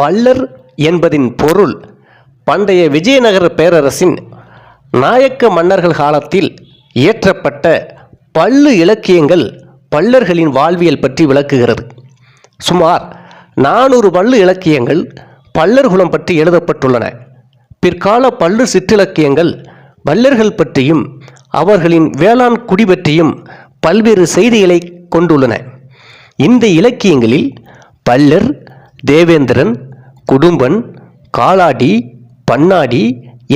பல்லர் என்பதின் பொருள் பண்டைய விஜயநகர பேரரசின் நாயக்க மன்னர்கள் காலத்தில் இயற்றப்பட்ட பல்லு இலக்கியங்கள் பல்லர்களின் வாழ்வியல் பற்றி விளக்குகிறது. சுமார் நானூறு பல்லு இலக்கியங்கள் பல்லர்குளம் பற்றி எழுதப்பட்டுள்ளன. பிற்கால பல்லு சிற்றிலக்கியங்கள் பல்லர்கள் பற்றியும் அவர்களின் வேளாண் குடி பற்றியும் பல்வேறு செய்திகளை கொண்டுள்ளன. இந்த இலக்கியங்களில் பல்லர் தேவேந்திரன் குடும்பன் காலாடி பன்னாடி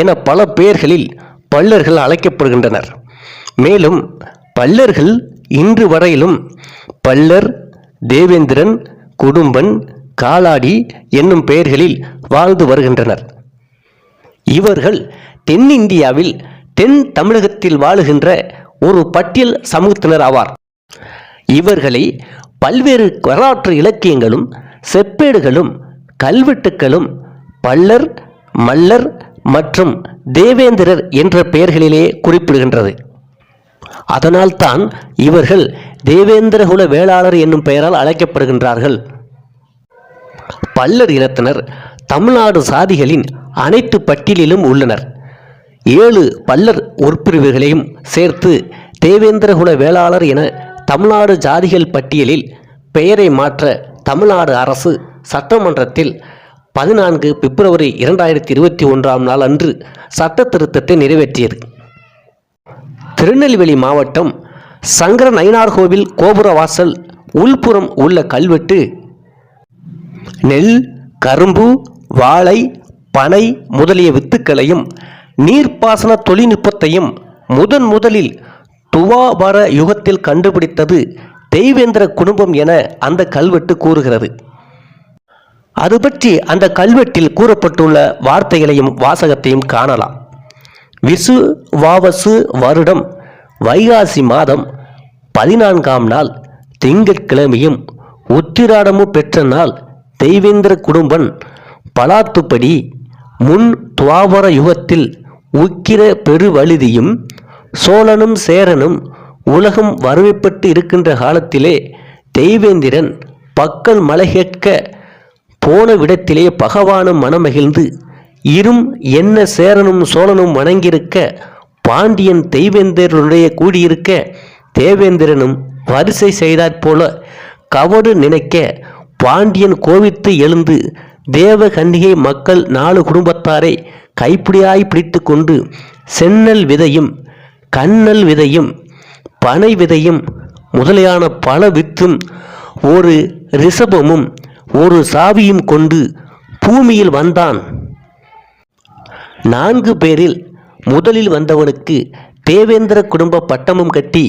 என பல பெயர்களில் பல்லர்கள் அழைக்கப்படுகின்றனர். மேலும் பல்லர்கள் இன்று வரையிலும் பல்லர் தேவேந்திரன் குடும்பன் காலாடி என்னும் பெயர்களில் வாழ்ந்து வருகின்றனர். இவர்கள் தென்னிந்தியாவில் தென் தமிழகத்தில் வாழுகின்ற ஒரு பட்டியல் சமூகத்தினர் ஆவார். இவர்களை பல்வேறு வரலாற்று இலக்கியங்களும் செப்பேடுகளும் கல்வெட்டுக்களும் பல்லர் மல்லர் மற்றும் தேவேந்திரர் என்ற பெயர்களிலே குறிப்பிடுகின்றது. அதனால்தான் இவர்கள் தேவேந்திரகுல வேளாளர் என்னும் பெயரால் அழைக்கப்படுகின்றார்கள். பல்லர் இனத்தினர் தமிழ்நாடு சாதிகளின் அனைத்து பட்டியலிலும் உள்ளனர். ஏழு பல்லர் உட்பிரிவுகளையும் சேர்த்து தேவேந்திரகுல வேளாளர் என தமிழ்நாடு ஜாதிகள் பட்டியலில் பெயரை மாற்ற தமிழ்நாடு அரசு சட்டமன்றத்தில் பதினான்கு பிப்ரவரி இரண்டாயிரத்தி இருபத்தி ஒன்றாம் நாள் அன்று சட்ட திருத்தத்தை நிறைவேற்றியது. திருநெல்வேலி மாவட்டம் சங்கர நயினார் கோவில் கோபுரவாசல் உள்புறம் உள்ள கல்வெட்டு நெல் கரும்பு வாழை பனை முதலிய வித்துக்களையும் நீர்ப்பாசன தொழில்நுட்பத்தையும் முதன் முதலில் துவாபர யுகத்தில் கண்டுபிடித்தது தெய்வேந்திர குடும்பம் என அந்த கல்வெட்டு கூறுகிறது. அது பற்றி அந்த கல்வெட்டில் கூறப்பட்டுள்ள வார்த்தைகளையும் வாசகத்தையும் காணலாம். விசு வாவசு வருடம் வைகாசி மாதம் பதினான்காம் நாள் திங்கட்கிழமையும் உத்திராடமும் பெற்ற நாள் தெய்வேந்திர குடும்பன் பலாத்துப்படி முன் துவாபர யுகத்தில் உக்கிர பெருவழுதியும் சோழனும் சேரனும் உலகம் வறுமைப்பட்டு இருக்கின்ற காலத்திலே தெய்வேந்திரன் பக்கல் மலை கேட்க போன விடத்திலே பகவானும் மனமகிழ்ந்து இரும் என்ன சேரனும் சோழனும் வணங்கியிருக்க பாண்டியன் தெய்வேந்திரனுடைய கூடியிருக்க தேவேந்திரனும் வரிசை செய்தாற்போல கவடு நினைக்க பாண்டியன் கோவித்து எழுந்து தேவகன்னிகை மக்கள் நாலு குடும்பத்தாரை கைப்பிடியாய் பிடித்து கொண்டு சென்னல் விதையும் கண்ணல் விதையும் பனை விதையும் முதலியான பல வித்தும் ஒரு ரிஷபமும் ஒரு சாவியும் கொண்டு பூமியில் வந்தான். நான்கு பேரில் முதலில் வந்தவனுக்கு தேவேந்திர குடும்ப பட்டமும் கட்டி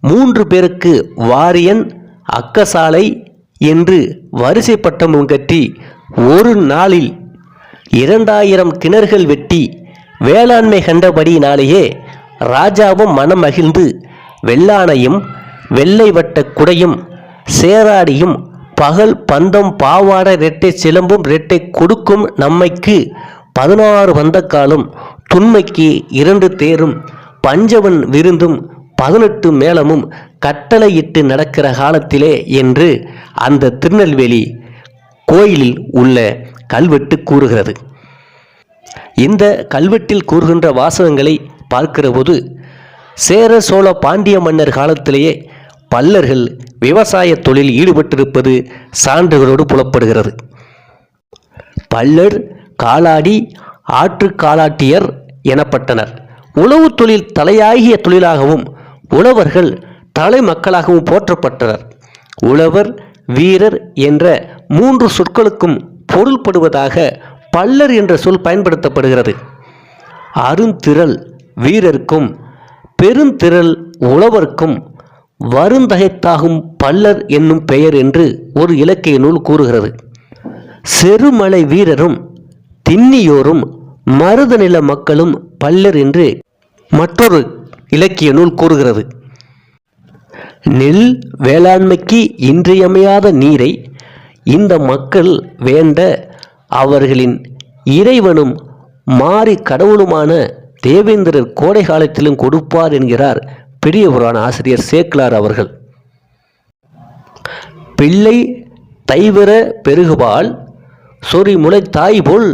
மூன்று பேருக்கு வாரியன் அக்கசாலை என்று வரிசை பட்டமும் கட்டி ஒரு நாளில் இரண்டாயிரம் கிணறுகள் வெட்டி வேளாண்மை கண்டபடியினாலேயே ராஜாவும் மனம் மகிழ்ந்து வெள்ளானையும் வெள்ளை வட்ட குடையும் சேராடியும் பகல் பந்தம் பாவாடை ரெட்டை சிலம்பும் ரெட்டை கொடுக்கும் நம்மைக்கு பதினாறு காலம் துண்மைக்கு இரண்டு தேரும் பஞ்சவன் விருந்தும் பதினெட்டு மேளமும் கட்டளையிட்டு நடக்கிற காலத்திலே என்று அந்த திருநெல்வேலி கோயிலில் உள்ள கல்வெட்டு கூறுகிறது. இந்த கல்வெட்டில் கூறுகின்ற வாசகங்களை பார்க்கிறபோது சேர சோழ பாண்டிய மன்னர் காலத்திலேயே பல்லர்கள் விவசாய தொழில் ஈடுபட்டிருப்பது சான்றுகளோடு புலப்படுகிறது. பல்லர் காலாடி ஆற்று காலாட்டியர் எனப்பட்டனர். உழவு தொழில் தலையாகிய தொழிலாகவும் உழவர்கள் தலை மக்களாகவும் போற்றப்பட்டனர். உழவர் வீரர் என்ற மூன்று சொற்களுக்கும் பொருள்படுவதாக பல்லர் என்ற சொல் பயன்படுத்தப்படுகிறது. அருந்திரள் வீரருக்கும் பெருந்திரள் உழவர்க்கும் வருந்தகைத்தாகும் பல்லர் என்னும் பெயர் என்று ஒரு இலக்கிய நூல் கூறுகிறது. செருமலை வீரரும் திண்ணியோரும் மருதநில மக்களும் பல்லர் என்று மற்றொரு இலக்கிய நூல் கூறுகிறது. நெல் வேளாண்மைக்கு இன்றியமையாத நீரை இந்த மக்கள் வேண்ட அவர்களின் இறைவனும் மாறி கடவுளுமான தேவேந்திரர் கோடை காலத்திலும் கொடுப்பார் என்கிறார் பெரிய புராண ஆசிரியர் சேக்லார் அவர்கள் பிள்ளை தைவர பெருகுபால் சொறி முளை தாய் போல்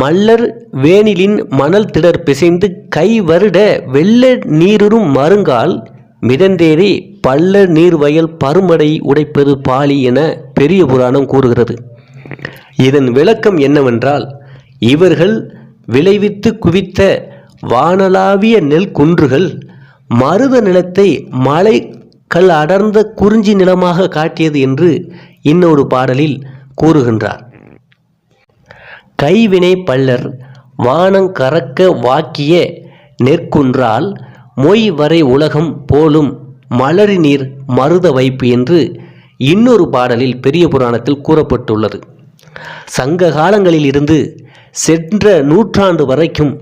மல்லர் வேணிலின் மணல் திடர் பிசைந்து கை வருட வெள்ள நீருறும் மருங்கால் மிதந்தேறி பள்ள நீர்வயல் பருமடை உடைப்பது பாலி என பெரிய புராணம் கூறுகிறது. இதன் விளக்கம் என்னவென்றால் இவர்கள் விளைவித்து குவித்த வானளாவிய நெல் குன்றுகள் மருத நிலத்தை மலை கல் அடர்ந்த குறிஞ்சி நிலமாக காட்டியது என்று இன்னொரு பாடலில் கூறுகின்றார். கைவினை பல்லர் வானங் கறக்க வாக்கிய நெற்குன்றால் மொய் வரை உலகம் போலும் மலரி நீர் மருத வைப்பு என்று இன்னொரு பாடலில் பெரிய புராணத்தில் கூறப்பட்டுள்ளது. சங்க காலங்களில் இருந்து சென்ற நூற்றாண்டு வரைக்கும்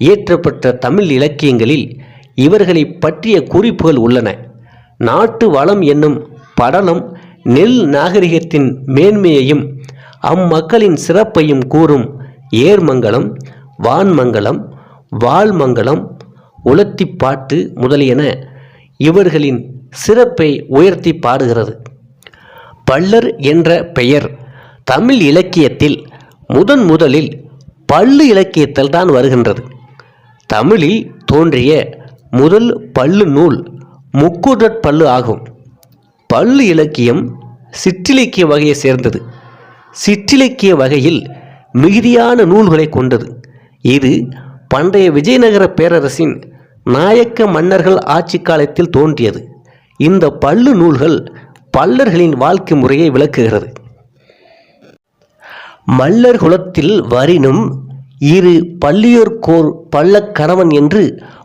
இயற்றப்பட்ட தமிழ் இலக்கியங்களில் இவர்களை பற்றிய குறிப்புகள் உள்ளன. நாட்டு வளம் என்னும் படலம் நெல் நாகரிகத்தின் மேன்மையையும் அம்மக்களின் சிறப்பையும் கூறும் ஏர்மங்கலம் வான்மங்கலம் வால்மங்கலம் உலத்திப்பாட்டு முதலியன இவர்களின் சிறப்பை உயர்த்தி பாடுகிறது. பல்லர் என்ற பெயர் தமிழ் இலக்கியத்தில் முதன் முதலில் பள்ளு இலக்கியத்தில் தான் வருகின்றது. தமிழில் தோன்றிய முதல் பல்லு நூல் முக்கூடற் பல்லு ஆகும். பல்லு இலக்கியம் சிற்றிலக்கிய வகையை சேர்ந்தது. சிற்றிலக்கிய வகையில் மிகுதியான நூல்களை கொண்டது. இது பண்டைய விஜயநகர பேரரசின் நாயக்க மன்னர்கள் ஆட்சி காலத்தில் தோன்றியது. இந்த பல்லு நூல்கள் பல்லர்களின் வாழ்க்கை முறையை விளக்குகிறது. மல்லர் குலத்தில் வரினும் இரு பள்ளியோர்கோர் பள்ளக் கணவன்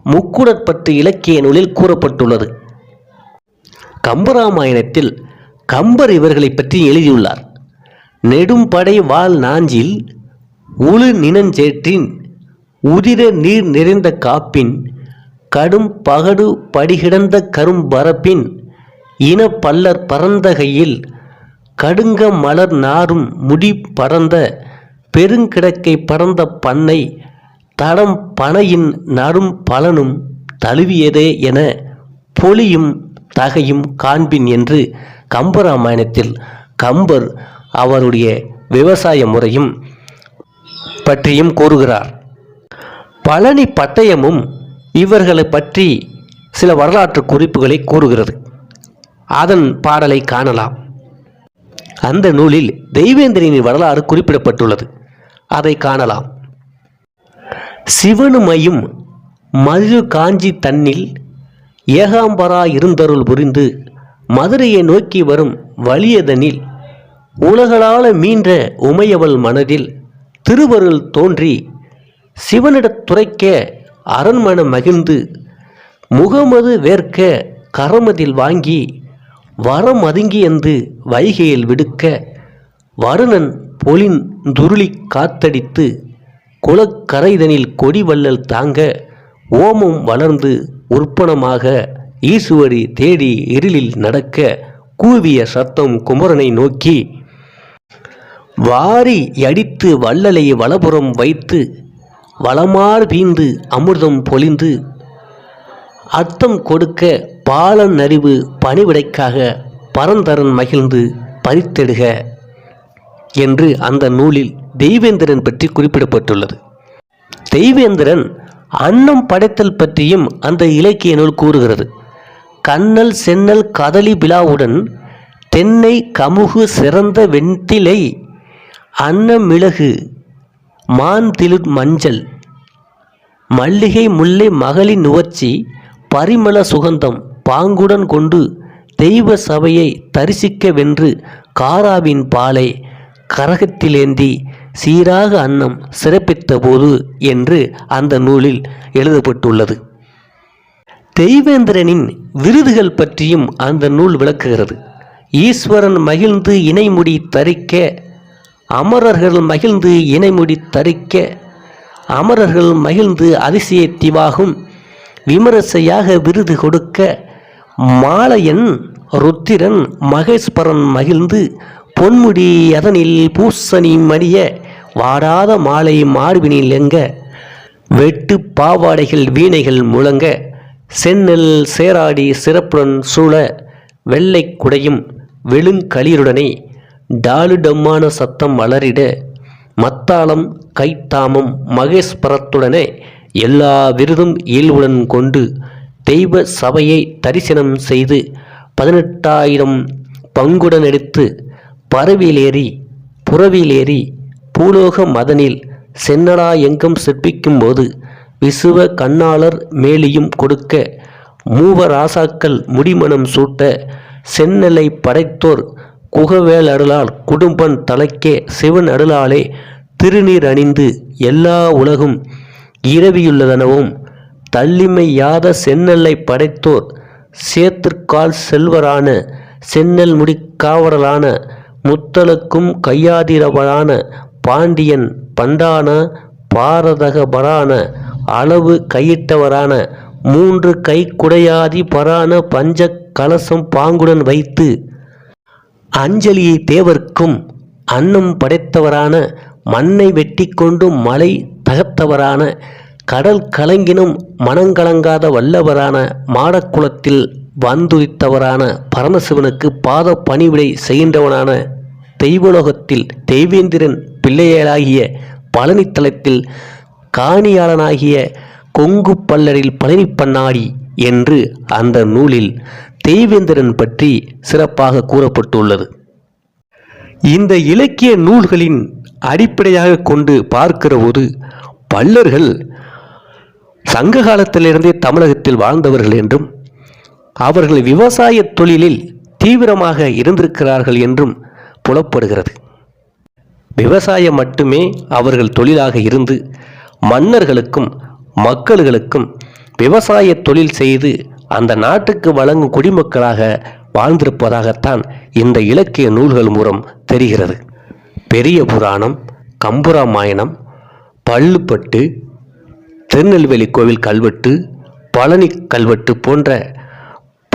முக்குடற் முக்குடற்பட்டு இலக்கிய நூலில் கூறப்பட்டுள்ளது. கம்பராமாயணத்தில் கம்பர் இவர்களை பற்றி எழுதியுள்ளார். நெடும்படை வாள் நாஞ்சில் உளு நினஞ்சேற்றின் உதிர நீர் நிறைந்த காப்பின் கடும் பகடு படிகிடந்த கரும்பரப்பின் இன பல்லர் பரந்தகையில் கடுங்க மலர் நாரும் முடி பறந்த பெருங்கிடக்கை பறந்த பண்ணை தடம் பனையின் நடும் பலனும் தழுவியதே என பொலியும் தகையும் காண்பின் என்று கம்பராமாயணத்தில் கம்பர் அவருடைய விவசாய முறையும் பற்றியும் கூறுகிறார். பழனி பட்டயமும் இவர்களை பற்றி சில வரலாற்று குறிப்புகளை கூறுகிறது. அதன் பாடலை காணலாம். அந்த நூலில் தெய்வேந்திரனின் வரலாறு குறிப்பிடப்பட்டுள்ளது. அதை காணலாம். சிவனுமையும் மது காஞ்சி தன்னில் ஏகாம்பரா இருந்தருள் புரிந்து மதுரையை நோக்கி வரும் வலியதனில் உலகளால மீன்ற உமையவள் மனதில் திருவருள் தோன்றி சிவனிடத் துரைக்க அரண்மன மகிழ்ந்து முகமது வேர்க்க கரமதில் வாங்கி வரம் அதுங்கியந்து வைகையில் விடுக்க வருணன் பொலின் துருளி காத்தடித்து குலக்கரைதனில் கொடி வள்ளல் தாங்க ஓமம் வளர்ந்து உற்பணமாக ஈசுவரி தேடி இருளில் நடக்க கூவிய சத்தம் குமரனை நோக்கி வாரி அடித்து வள்ளலை வலபுறம் வைத்து வளமார் பீந்து அமிர்தம் பொழிந்து அர்த்தம் கொடுக்க பாலன் அறிவு பணிவிடைக்காக பரந்தரன் மகிழ்ந்து பறித்தெடுக என்று அந்த நூலில் தெய்வேந்திரன் பற்றி குறிப்பிடப்பட்டுள்ளது. தெய்வேந்திரன் அன்னம் படைத்தல் பற்றியும் அந்த இலக்கிய நூல் கூறுகிறது. கண்ணல் சென்னல் கதலி விழாவுடன் தென்னை கமுகு சிறந்த வெண்திலை அன்னமிளகு மாந்திலிர் மஞ்சள் மல்லிகை முல்லை மகளின் நுவர்ச்சி பரிமள சுகந்தம் பாங்குடன் கொண்டு தெய்வ சபையை தரிசிக்க வென்று காராவின் பாலை கரகத்திலேந்தி சீராக அன்னம் சிறப்பித்த போது என்று அந்த நூலில் எழுதப்பட்டுள்ளது. தெய்வேந்திரனின் விருதுகள் பற்றியும் அந்த நூல் விளக்குகிறது. ஈஸ்வரன் மகிழ்ந்து இணைமுடி தரிக்க அமரர்கள் மகிழ்ந்து இணைமுடி தரிக்க அமரர்கள் மகிழ்ந்து அதிசயத்திவாகும் விமரிசையாக விருது கொடுக்க மாலையன் ருத்திரன் மகேஸ்வரன் மகிழ்ந்து பொன்முடி அதனில் பூசணி மடிய வாடாத மாலை மார்பினில் எங்க? வெட்டு பாவாடைகள் வீணைகள் முழங்க செந்நெல் சேராடி சிறப்புடன் சூழ வெள்ளை குடையும் வெளுங்களிருடனே டாலுடம்மான சத்தம் வளரிட மத்தாளம் கைத்தாமம் மகேஸ்வரத்துடனே எல்லா விருதும் இயல்புடன் கொண்டு தெய்வ சபையை தரிசனம் செய்து பதினெட்டாயிரம் பங்குடன் எடுத்து பறவிலேறி புறவிலேறி பூலோக மதனில் சென்னடா எங்கும் சிற்பிக்கும்போது விசுவ கண்ணாளர் மேலியும் கொடுக்க மூவராசாக்கள் முடிமணம் சூட்ட செந்நெலை படைத்தோர் குகவேலருளால் குடும்பன் தலைக்கே சிவன் அருளாலே திருநீர் அணிந்து எல்லா உலகும் இரவியுள்ளதெனவும் தள்ளிமையாத செந்நெல்லை படைத்தோர் சேத்திற்கால் செல்வரான செந்நெல் முடி முத்தலுக்கும் கையாதிரவரான பாண்டியன் பண்டான பாரதகபரான அளவு கையிட்டவரான மூன்று கை குடையாதி பரான பஞ்ச கலசம் பாங்குடன் வைத்து அஞ்சலியை தேவர்க்கும் அன்னம் படைத்தவரான மண்ணை வெட்டி கொண்டு மலை தகர்த்தவரான கடல் கலங்கினும் மனங்கலங்காத வல்லவரான மாடக்குளத்தில் வந்துதித்தவரான பரமசிவனுக்கு பாத பணிவிடை செய்கின்றவனான தெய்வலோகத்தில் தெய்வேந்திரன் பிள்ளையலாகிய பழனித்தலத்தில் காணியாளனாகிய கொங்கு பல்லரில் பழனி பண்ணாடி என்று அந்த நூலில் தெய்வேந்திரன் பற்றி சிறப்பாக கூறப்பட்டுள்ளது. இந்த இலக்கிய நூல்களின் அடிப்படையாக கொண்டு பார்க்கிறபோது பல்லர்கள் சங்க காலத்திலிருந்தே தமிழகத்தில் வாழ்ந்தவர்கள் என்றும் அவர்கள் விவசாய தொழிலில் தீவிரமாக இருந்திருக்கிறார்கள் என்றும் புலப்படுகிறது. விவசாயம் மட்டுமே அவர்கள் தொழிலாக இருந்து மன்னர்களுக்கும் மக்களுக்கும் விவசாய தொழில் செய்து அந்த நாட்டுக்கு வழங்கும் குடிமக்களாக வாழ்ந்திருப்பதாகத்தான் இந்த இலக்கிய நூல்கள் மூலம் தெரிகிறது. பெரிய புராணம் கம்புராமாயணம் பள்ளுப்பட்டு திருநெல்வேலி கோவில் கல்வெட்டு பழனி கல்வெட்டு போன்ற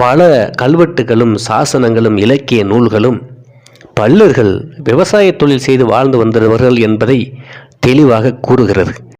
பல கல்வெட்டுகளும் சாசனங்களும் இலக்கிய நூல்களும் பல்லர்கள் விவசாய தொழில் செய்து வாழ்ந்து வந்தவர்கள் என்பதை தெளிவாக கூறுகிறது.